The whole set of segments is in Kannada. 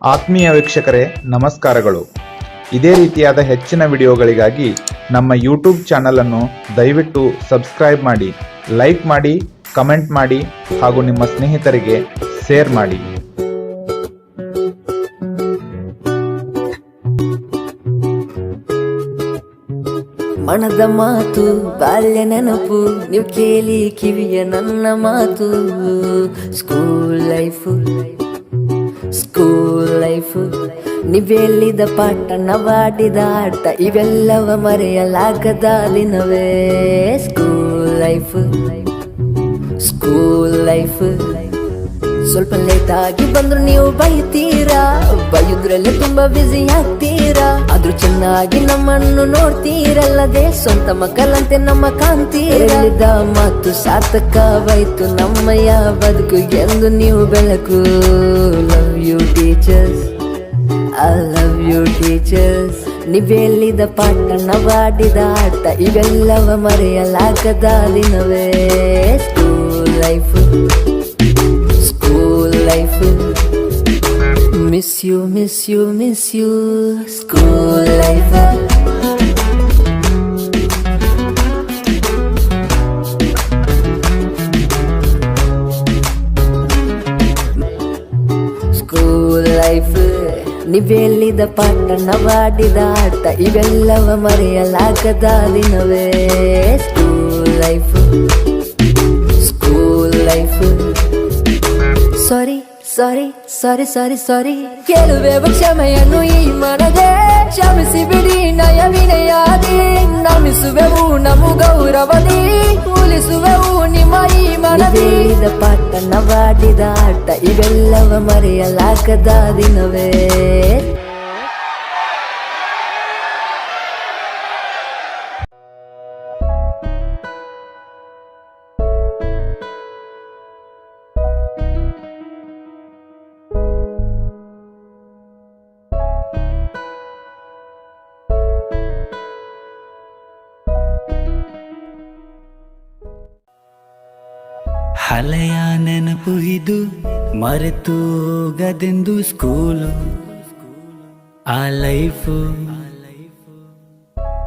ಆತ್ಮೀಯ ವೀಕ್ಷಕರೇ, ನಮಸ್ಕಾರಗಳು. ಇದೇ ರೀತಿಯಾದ ಹೆಚ್ಚಿನ ವಿಡಿಯೋಗಳಿಗಾಗಿ ನಮ್ಮ ಯೂಟ್ಯೂಬ್ ಚಾನಲ್ ಅನ್ನು ದಯವಿಟ್ಟು ಸಬ್ಸ್ಕ್ರೈಬ್ ಮಾಡಿ, ಲೈಕ್ ಮಾಡಿ, ಕಮೆಂಟ್ ಮಾಡಿ ಹಾಗೂ ನಿಮ್ಮ ಸ್ನೇಹಿತರಿಗೆ ಶೇರ್ ಮಾಡಿ. ಮನದ ಮಾತು, ಬಾಲ್ಯ ನೆನಪು, ನೀವು ಕೇಳಿ ಕಿವಿಯ ನನ್ನ ಮಾತು. ಸ್ಕೂಲ್ ಲೈಫು ಸ್ಕೂಲ್ ಲೈಫು ನೀವೆಲ್ಲಿದ ಪಾಠ ನವಾಡಿದ ಆಟ ಇವೆಲ್ಲವ ಮರೆಯಲಾಗದ ದಿನವೇ ಸ್ಕೂಲ್ ಲೈಫ್ ಸ್ಕೂಲ್ ಲೈಫ್ ಸ್ವಲ್ಪ ಲೇಟ್ ಆಗಿ ಬಂದ್ರು ನೀವು ಬೈತೀರಾ? ಬೈಯುದ್ರಲ್ಲಿ ತುಂಬಾ ಬ್ಯುಸಿ ಆಗ್ತೀರಾ? ಆದ್ರೂ ಚೆನ್ನಾಗಿ ನಮ್ಮನ್ನು ನೋಡ್ತೀರಲ್ಲದೆ, ಸ್ವಂತ ಮಕ್ಕಳಂತೆ ನಮ್ಮ ಕಾಂತೀರಿದ ಮಾತು ಸಾರ್ಥಕವಾಯ್ತು ನಮ್ಮಯ್ಯ ಬದುಕು ಎಂದು ನೀವು ಬೆಳಕು? Love you teachers I love you teachers ನೀವೆಲ್ಲಿದ ಪಾಠ, ನವಾಡಿದ ಆಟ, ಇವೆಲ್ಲವ ಮರೆಯಲಾಗದ ದಿನವೇ. School life miss you miss you miss you school life school life ನೀವೆಲ್ಲಿದ ಪಾಠ ನವಾಡಿದ ಆಟ ಇವೆಲ್ಲವ ಮರೆಯಲಾಗದ ದಿನವೇ school life school life sorry sorry sorry sorry sorry. ಕೇಳುವೆ ಕ್ಷಮೆಯನ್ನು ಈ ಮನದೆ. ಕ್ಷಮಿಸಿ ಬಿಡಿ, ನಯ ವಿನಯಾದಿ. ನಮಿಸುವೆವು ನಮು ಗೌರವದಿ. ಉಳಿಸುವೆವು ನಿಮ್ಮ ಈ ಮನದಿ. ಪಾಠ ನವಾಡಿದ ಆಟ, ಇವೆಲ್ಲವ ಮರೆಯಲಾಗದ ದಿನವೇ. ಹಳೆಯ ನೆನಪು ಇದು ಮರೆತು ಹೋಗದೆಂದು ಸ್ಕೂಲು ಆ ಲೈಫು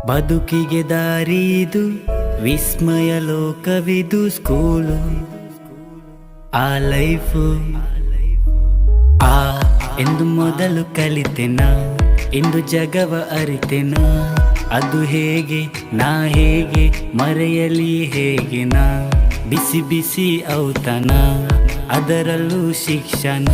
ಬದುಕಿಗೆ ದಾರಿ ಇದು, ವಿಸ್ಮಯ ಲೋಕವಿದು ಸ್ಕೂಲು ಆ ಲೈಫು ಆ ಎಂದು ಮೊದಲು ಕಲಿತೆನ, ಇಂದು ಜಗವ ಅರಿತೆನ, ಅದು ಹೇಗೆ, ನಾ ಹೇಗೆ, ಮರೆಯಲಿ ಹೇಗೆ ನಾ ಬಿಸಿ ಬಿಸಿ ಔತನ ಅದರಲ್ಲೂ ಶಿಕ್ಷಣ.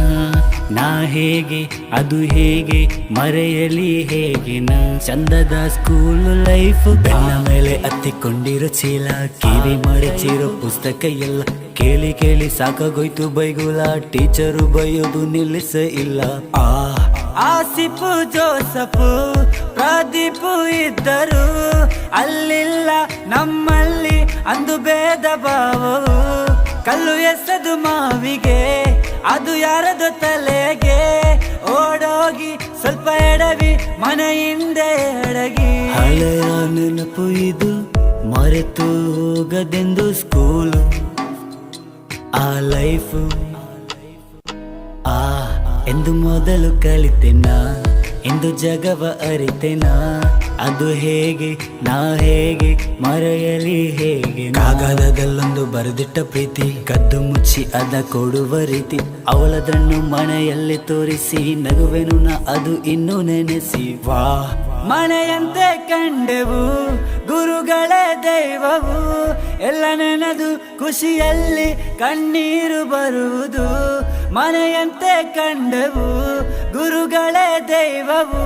ನಾ ಹೇಗೆ, ಅದು ಹೇಗೆ, ಮರೆಯಲಿ ಹೇಗೆ ನಾ? ಚಂದದ ಸ್ಕೂಲ್ ಲೈಫ್ ಬೆನ್ನ ಮೇಲೆ ಹತ್ತಿಕೊಂಡಿರೋ ಚೀಲ. ಕಿವಿ ಮಡಚಿರೋ ಪುಸ್ತಕ ಎಲ್ಲ ಕೇಳಿ ಕೇಳಿ ಸಾಕಾಗೋಯ್ತು ಬೈಗುಲ ಟೀಚರು ಬೈಯೋದು ನಿಲ್ಲಿಸ ಇಲ್ಲ. ಆ ಆಸಿಪು ಜೋಸಫು ಪ್ರದೀಪು ಇದ್ದರು ಅಲ್ಲಿಲ್ಲ ನಮ್ಮಲ್ಲಿ ಅಂದು ಭೇದ ಭಾವವು. ಕಲ್ಲು ಎಸೆದು ಮಾವಿಗೆ, ಅದು ಯಾರದು ತಲೆಗೆ? ಓಡೋಗಿ ಸ್ವಲ್ಪ ಎಡವಿ, ಮನೆಯಿಂದ ಎಡಗಿ ಹಳೆಯ ನೆನಪು ಇದು, ಮರೆತು ಹೋಗದೆಂದು ಸ್ಕೂಲು ಆ ಲೈಫು ಆ, ಎಂದು ಮೊದಲು ಕಲಿತೆನ ಎಂದು ಜಗವ ಅರಿತೆನ? ಅದು ಹೇಗೆ, ನಾ ಹೇಗೆ, ಮರೆಯಲಿ ಹೇಗೆ? ಕಾಗದದಲ್ಲೊಂದು ಬರೆದಿಟ್ಟ ಪ್ರೀತಿ, ಕದ್ದು ಮುಚ್ಚಿ ಅದ ಕೊಡುವ ರೀತಿ. ಅವಳದನ್ನು ಮನೆಯಲ್ಲಿ ತೋರಿಸಿ, ನಗುವೆನು ನಾ ಅದು ಇನ್ನೂ ನೆನೆಸಿ. ವಾ ಮನೆಯಂತೆ ಕಂಡೆವು, ಗುರುಗಳೇ ದೈವವು. ಎಲ್ಲ ನೆನದು ಖುಷಿಯಲ್ಲಿ ಕಣ್ಣೀರು ಬರುವುದು ಮನೆಯಂತೆ ಕಂಡೆವು. ಗುರುಗಳೇ ದೈವವು,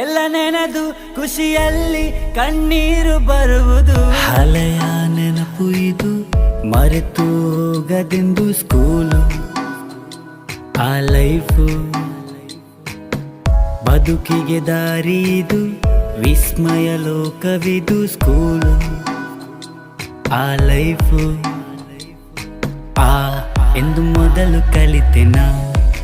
ಎಲ್ಲ ನೆನೆದು ಖುಷಿಯಲ್ಲಿ ಕಣ್ಣೀರು ಬರುವುದು. ಹಳೆಯ ನೆನಪು ಇದು, ಮರೆತು ಹೋಗದೆಂದು ಸ್ಕೂಲು ಆ ಲೈಫು ಬದುಕಿಗೆ ದಾರಿ ವಿಸ್ಮಯ ಲೋಕವಿದು ಸ್ಕೂಲು ಆ ಲೈಫು ಆ, ಎಂದು ಮೊದಲು ಕಲಿತೆನ?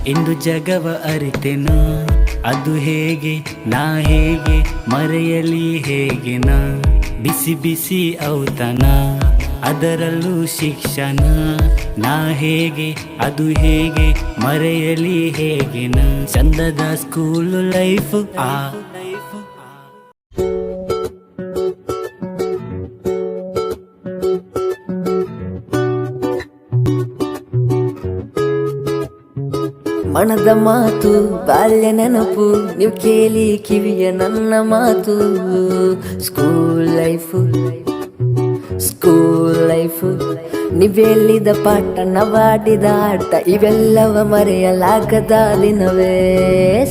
ಇಂದು ಜಗವ ಅರಿತೆನು. ಅದು ಹೇಗೆ, ನಾ ಹೇಗೆ, ಮರೆಯಲಿ ಹೇಗೆ ನಾ. ಬಿಸಿ ಬಿಸಿ ಔತನ ಅದರಲ್ಲೂ ಶಿಕ್ಷಣ. ನಾ ಹೇಗೆ, ಅದು ಹೇಗೆ, ಮರೆಯಲಿ ಹೇಗೆ ನಾ. ಚಂದದ ಸ್ಕೂಲ್ ಲೈಫ್ ಆ. ಮನದ ಮಾತು, ಬಾಲ್ಯ ನೆನಪು, ನೀವು ಕೇಳಿ ಕಿವಿಯ ನನ್ನ ಮಾತು. ಸ್ಕೂಲ್ ಲೈಫು ಸ್ಕೂಲ್ ಲೈಫು ನೀವೆಲ್ಲಿದ ಪಾಠ ನವಾಡಿದ ಆಟ, ಇವೆಲ್ಲವ ಮರೆಯಲಾಗದ ದಿನವೇ.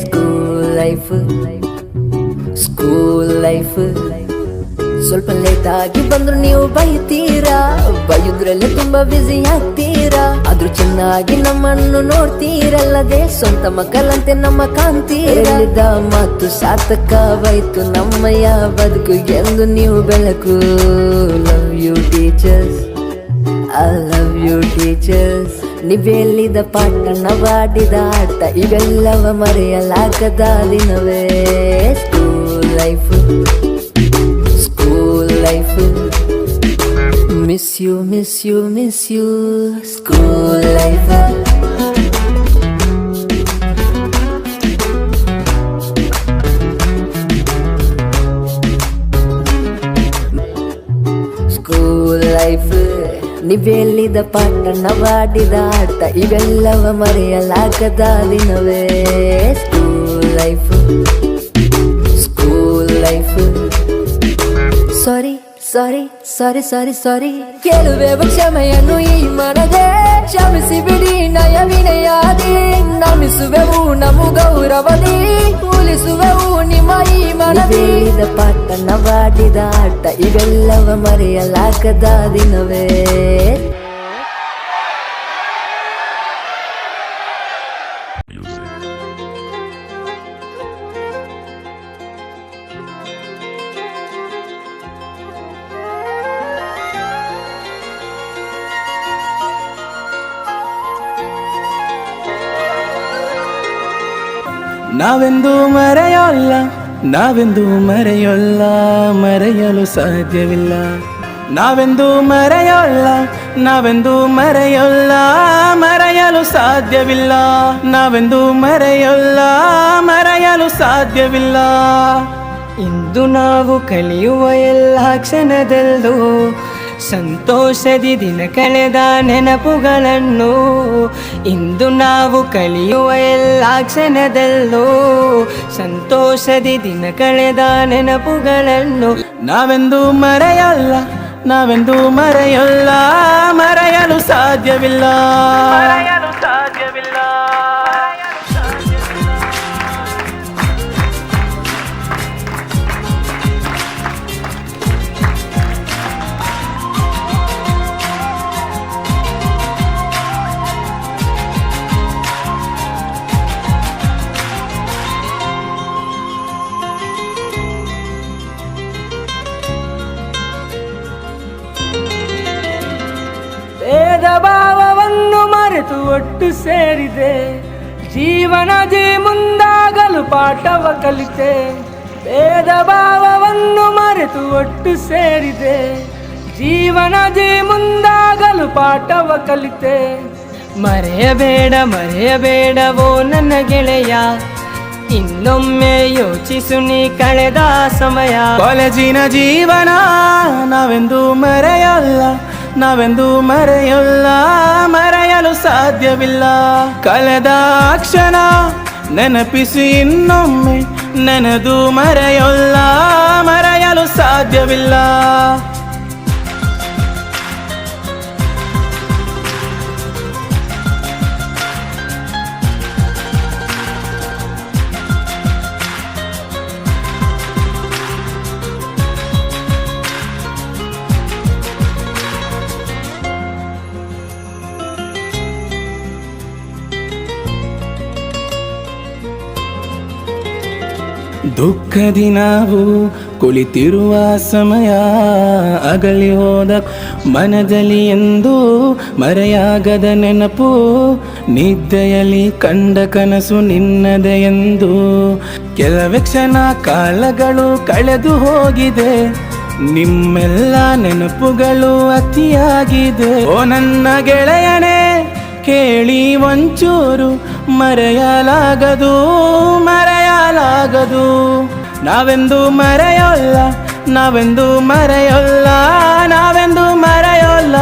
ಸ್ಕೂಲ್ ಲೈಫ್ ಸ್ಕೂಲ್ ಲೈಫ್ ಸ್ವಲ್ಪ ಲೇಟ್ ಆಗಿ ಬಂದ್ರು ನೀವು ಬೈತೀರಾ? ಬೈಯುದ್ರಲ್ಲೇ ತುಂಬಾ ಬ್ಯುಸಿ ಆಗ್ತೀರಾ? ಆದ್ರೂ ಚೆನ್ನಾಗಿ ನಮ್ಮನ್ನು ನೋಡ್ತೀರಲ್ಲದೆ, ಸ್ವಂತ ಮಕ್ಕಳಂತೆ ನಮ್ಮ ಕಾಂತಿ ಹೇಳಿದ ಮಾತು ಸಾರ್ಥಕವಾಯ್ತು ನಮ್ಮಯ್ಯ ಬದುಕು ಎಂದು ನೀವು ಬೆಳಕು. Love you teachers I love you teachers ನೀವೆಲ್ಲಿದ ಪಾಠ ನವಾಡಿದ ಆಟ ಇವೆಲ್ಲವ ಮರೆಯಲಾಗದ ದಿನವೇ. School life miss you miss you miss you school life school life ನೀವೆಲ್ಲಿದ ಪಾಠ ನವಾಡಿದ ಆಟ ಇವೆಲ್ಲವ ಮರೆಯಲಾಗದ ದಿನವೇ school life school life sorry sorry sorry sorry sorry. ಗೆಲುವೆ ಕ್ಷಮೆಯನ್ನು ಈ ಮನದೆ. ಕ್ಷಮಿಸಿ ಬಿಡಿ ನಯ ವಿನಯಾದಿ ನಮಿಸುವೆವು ನಮು ಗೌರವದಿ. ಉಲಿಸುವೆವು ನಿಮ್ಮ ಈ ಮನದಿ. ಪಾಠ ನವಾಡಿದ ಆಟ ಇವೆಲ್ಲವ ಮರೆಯಲಾಗದ ದಿನವೇ. ನಾವೆಂದು ಮರೆಯೋಲ್ಲ ನಾವೆಂದು ಮರೆಯೋಲ್ಲ, ಮರೆಯಲು ಸಾಧ್ಯವಿಲ್ಲ. ನಾವೆಂದು ಮರೆಯೋಲ್ಲ ನಾವೆಂದು ಮರೆಯೋಲ್ಲ, ಮರೆಯಲು ಸಾಧ್ಯವಿಲ್ಲ. ನಾವೆಂದು ಮರೆಯಲ್ಲ, ಮರೆಯಲು ಸಾಧ್ಯವಿಲ್ಲ. ಇಂದು ನಾವು ಕಲಿಯುವ ಎಲ್ಲ ಕ್ಷಣದಲ್ಲೂ ಸಂತೋಷದಿ ದಿನ ಕಳೆದ ನೆನಪುಗಳನ್ನು ಇಂದು ನಾವು ಕಲಿಯುವ ಎಲ್ಲ ಕ್ಷಣದಲ್ಲೂ ಸಂತೋಷದಿ ದಿನ ಕಳೆದ ನೆನಪುಗಳನ್ನು ನಾವೆಂದು ಮರೆಯಲ್ಲ ನಾವೆಂದು ಮರೆಯಲ್ಲ ಮರೆಯಲು ಸಾಧ್ಯವಿಲ್ಲ. ಭಾವವನ್ನು ಮರೆತು ಒಟ್ಟು ಸೇರಿದೆ. ಜೀವನದಿ ಮುಂದಾಗಲು ಪಾಠವ ಕಲಿತೆ. ಭೇದ ಭಾವವನ್ನು ಮರೆತು ಒಟ್ಟು ಸೇರಿದೆ. ಜೀವನದಿ ಮುಂದಾಗಲು ಪಾಠವ ಕಲಿತೆ. ಮರೆಯಬೇಡ, ಮರೆಯಬೇಡವೋ ನನ್ನ ಗೆಳೆಯ. ಇನ್ನೊಮ್ಮೆ ಯೋಚಿಸು ನೀ ಕಳೆದ ಸಮಯ. ಕಾಲೇಜಿನ ಜೀವನ ನಾವೆಂದು ಮರೆಯಲ್ಲ. ನಾವೆಂದು ಮರೆಯಲ್ಲ ಮರೆಯಲು ಸಾಧ್ಯವಿಲ್ಲ. ಕಳೆದ ಕ್ಷಣ ನೆನಪಿಸಿ ಇನ್ನೊಮ್ಮೆ ನೆನೆದು ಮರೆಯಲ್ಲ ಮರೆಯಲು ಸಾಧ್ಯವಿಲ್ಲ. ದುಃಖದಿ ನಾವು ಕುಳಿತಿರುವ ಸಮಯ ಅಗಲಿ ಹೋದ ಮನದಲ್ಲಿ ಎಂದು ಮರೆಯಾಗದ ನೆನಪು ನಿದ್ದೆಯಲ್ಲಿ ಕಂಡ ಕನಸು ನಿನ್ನದೆ ಎಂದು. ಕೆಲವೇ ಕ್ಷಣ ಕಾಲಗಳು ಕಳೆದು ಹೋಗಿದೆ, ನಿಮ್ಮೆಲ್ಲ ನೆನಪುಗಳು ಅತಿಯಾಗಿದೆ. ಓ ನನ್ನ ಗೆಳೆಯಣೆ ಕೇಳಿ ಒಂಚೂರು ಮರೆಯಲಾಗದು. ಮರೆಯಲಾಗದು ನಾವೆಂದು ಮರೆಯೋಲ್ಲ ನಾವೆಂದು ಮರೆಯೋಲ್ಲ ನಾವೆಂದು ಮರೆಯೋಲ್ಲ.